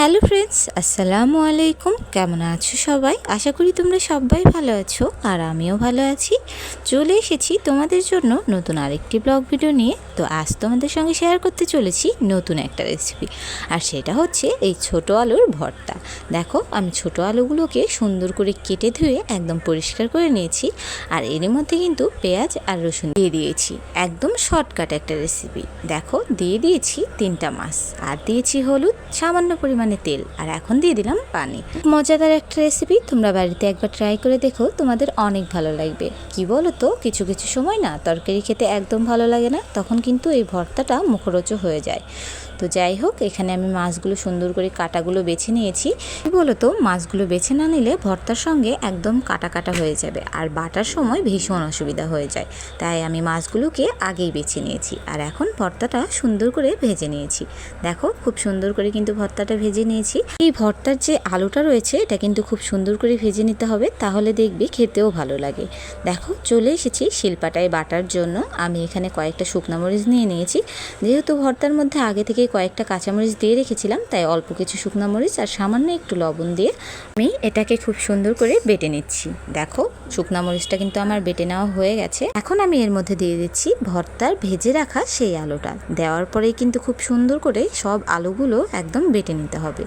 Hello friends, আসসালামু আলাইকুম। কেমন আছো সবাই? আশা করি তোমরা সবাই ভালো আছো আর আমিও ভালো আছি। চলে এসেছি তোমাদের জন্য নতুন আরেকটি ব্লগ ভিডিও নিয়ে। তো আজ তোমাদের সঙ্গে শেয়ার করতে চলেছি নতুন একটা রেসিপি আর সেটা হচ্ছে এই ছোট আলুর ভর্তা। দেখো, আমি ছোট আলুগুলোকে সুন্দর করে কেটে ধুয়ে একদম পরিষ্কার করে নিয়েছি। আর এর মধ্যে কিন্তু পেঁয়াজ আর রসুন দিয়ে দিয়েছি। একদম শর্টকাট একটা রেসিপি দেখো, দিয়ে দিয়েছি তিনটা মাছ। আর দিয়েছি হলুদ, সামান্য পরিমাণে তেল। আর এখন দিয়ে দিলাম পানি। মজাদার একটা রেসিপি তোমরা বাড়িতে একবার ট্রাই করে দেখো, তোমাদের অনেক ভালো লাগবে। কি বলো তো কিছু কিছু সময় না তরকারি খেতে একদম ভালো লাগে না, তখন কিন্তু এই ভর্তাটা মুখরোচক হয়ে যায়। তো যাই হোক, এখানে আমি মাছগুলো সুন্দর করে কাটাগুলো বেছে নিয়েছি। কি বলো তো মাছগুলো বেছে না নিলে ভর্তার সঙ্গে একদম কাটা কাটা হয়ে যাবে, আর বাটার সময় ভীষণ অসুবিধা হয়ে যায়। তাই আমি মাছগুলোকে আগেই বেছে নিয়েছি। আর এখন ভর্তাটা সুন্দর করে ভেজে নিয়েছি। দেখো, খুব সুন্দর করে কিন্তু ভর্তাটা ভেজে নিয়েছি। এই ভর্তার যে আলুটা রয়েছে, এটা কিন্তু খুব সুন্দর করে ভেজে নিতে হবে, তাহলে দেখবি খেতেও ভালো লাগে। দেখো, চলে এসেছি শিলপাটায় বাটার জন্য। আমি এখানে কয়েকটা শুকনো মরিচ নিয়ে নিয়েছি। যেহেতু ভর্তার মধ্যে আগে থেকে কয়েকটা কাঁচামরিচ দিয়ে রেখেছিলাম, তাই অল্প কিছু শুকনো মরিচ আর সামান্য একটু লবণ দিয়ে আমি এটাকে খুব সুন্দর করে বেটে নিচ্ছি। দেখো, শুকনো মরিচটা কিন্তু আমার বেটে নেওয়া হয়ে গেছে। এখন আমি এর মধ্যে দিয়ে দিচ্ছি ভর্তার ভেজে রাখা সেই আলুটা। দেওয়ার পরেই কিন্তু খুব সুন্দর করে সব আলুগুলো একদম বেটে নিতে হবে।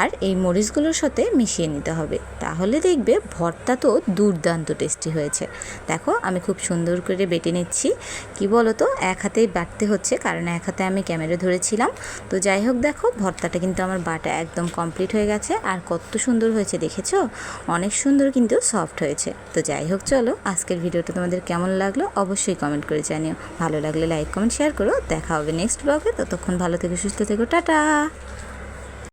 আর এই মরিচগুলোর সাথে মিশিয়ে নিতে হবে। তাহলে দেখবে ভর্তা তো দুর্দান্ত টেস্টি হয়েছে। দেখো, আমি খুব সুন্দর করে বেটে নিচ্ছি। কি বলো তো এক হাতেই বাটতে হচ্ছে, কারণ এক হাতে আমি ক্যামেরা ধরেছিলাম। তো যাই হোক, দেখো, ভর্তাটা কিন্তু আমার বাটা একদম কমপ্লিট হয়ে গেছে। আর কত সুন্দর হয়েছে, দেখেছ? অনেক সুন্দর কিন্তু সফট হয়েছে। তো যাই হোক, চলো, আজকের ভিডিওটা তোমাদের কেমন লাগল অবশ্যই কমেন্ট করে জানিও। ভালো লাগলে লাইক কমেন্ট শেয়ার করো। দেখা হবে নেক্সট ব্লগে ততক্ষণ ভালো থেকে, সুস্থ থেকো। টাটা!